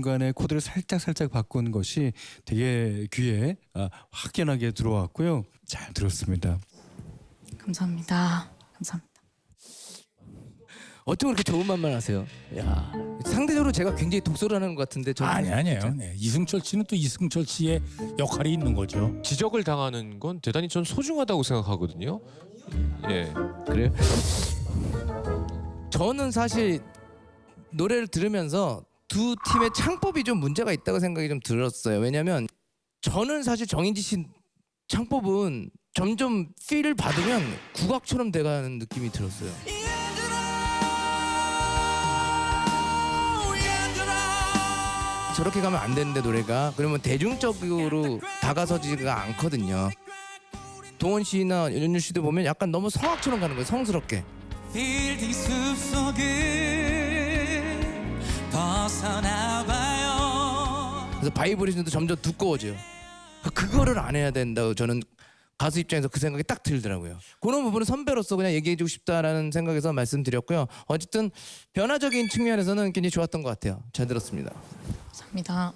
간의 코드를 살짝 살짝 바꾼 것이 되게 귀에 아, 확연하게 들어왔고요. 잘 들었습니다. 감사합니다. 감사합니다. 어쩜 그렇게 좋은 말만 하세요? 야 상대적으로 제가 굉장히 독설하는 것 같은데 저는 아니 아니에요. 네. 이승철 씨는 또 이승철 씨의 역할이 있는 거죠. 지적을 당하는 건 대단히 전 소중하다고 생각하거든요. 예. 그래요? 저는 사실 노래를 들으면서 두 팀의 창법이 좀 문제가 있다고 생각이 좀 들었어요. 왜냐면 저는 사실 정인지 씨 창법은 점점 필을 받으면 국악처럼 돼가는 느낌이 들었어요. 저렇게 가면 안 되는데 노래가 그러면 대중적으로 다가서지가 않거든요. 동원 씨나 연유 씨도 보면 약간 너무 성악처럼 가는 거예요. 성스럽게. 그래서 바이브레이션도 점점 두꺼워져요. 그거를 안 해야 된다고 저는 가수 입장에서 그 생각이 딱 들더라고요. 그런 부분은 선배로서 그냥 얘기해주고 싶다라는 생각에서 말씀드렸고요. 어쨌든 변화적인 측면에서는 굉장히 좋았던 것 같아요. 잘 들었습니다. 감사합니다.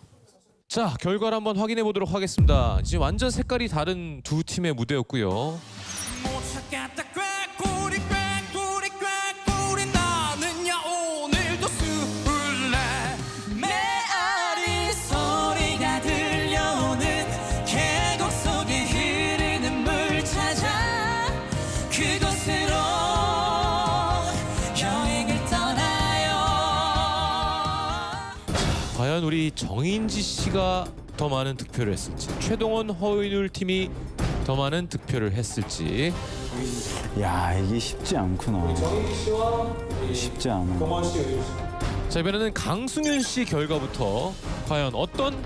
자 결과를 한번 확인해 보도록 하겠습니다. 지금 완전 색깔이 다른 두 팀의 무대였고요. 과연 우리 정인지 씨가 더 많은 득표를 했을지, 최동원 허윤율 팀이 더 많은 득표를 했을지. 야 이게 쉽지 않구나. 쉽지 않아. 자 이번에는 강승윤 씨 결과부터 과연 어떤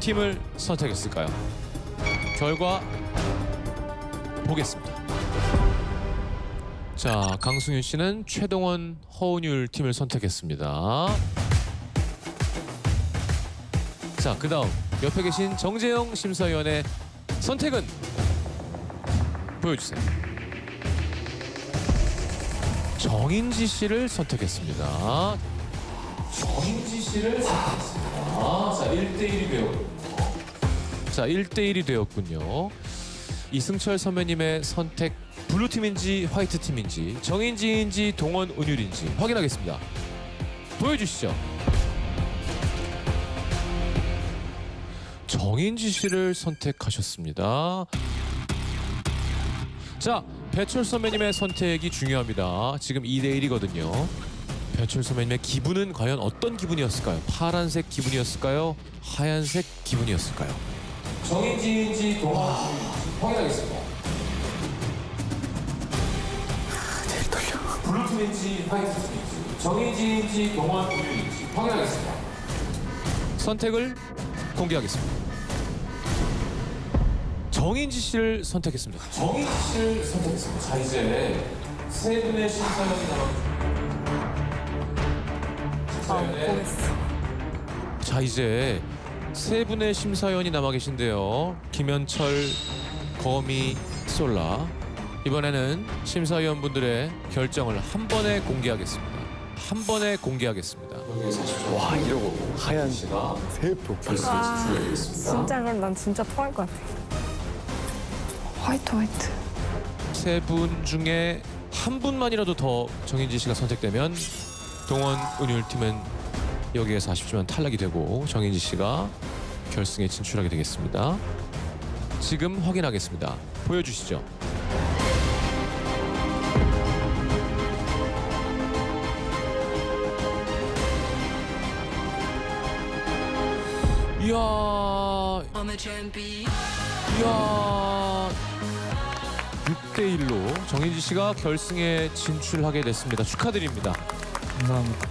팀을 선택했을까요? 결과 보겠습니다. 자 강승윤 씨는 최동원 허은율 팀을 선택했습니다. 자 그 다음 옆에 계신 정재영 심사위원의 선택은 보여주세요. 정인지 씨를 선택했습니다. 정인지 씨를 선택했습니다. 자, 1대1이 되었군요. 자, 1대1이 되었군요. 이승철 선배님의 선택 블루팀인지 화이트팀인지 정인지인지 동원 은율인지 확인하겠습니다. 보여주시죠. 정인지 씨를 선택하셨습니다. 자, 배철 선배님의 선택이 중요합니다. 지금 2대 1이거든요. 배철 선배님의 기분은 과연 어떤 기분이었을까요? 파란색 기분이었을까요? 하얀색 기분이었을까요? 정인지인지 동화인지 확인하겠습니다. 떨려. 블루팀인지 화이트팀인지 정인지인지 동화인지 확인하겠습니다. 선택을 공개하겠습니다. 정인지 씨를 선택했습니다. 정인지 씨를 선택했습니다. 자 이제 세 분의 심사위원이 남았습니다. 심사위원의 자 이제 세 분의 심사위원이 남아 계신데요. 김현철, 거미, 솔라. 이번에는 심사위원분들의 결정을 한 번에 공개하겠습니다. 한 번에 공개하겠습니다. 와 이러고 하얀 씨가 세표 진짜 그럼 난 진짜 토할 것 같아. 화이트 화이트. 세 분 중에 한 분만이라도 더 정인지 씨가 선택되면 동원 은율 팀은 여기에서 아쉽지만 탈락이 되고 정인지 씨가 결승에 진출하게 되겠습니다. 지금 확인하겠습니다. 보여주시죠. 이야, 이야. 6대 1로 정인지 씨가 결승에 진출하게 됐습니다. 축하드립니다. 감사합니다.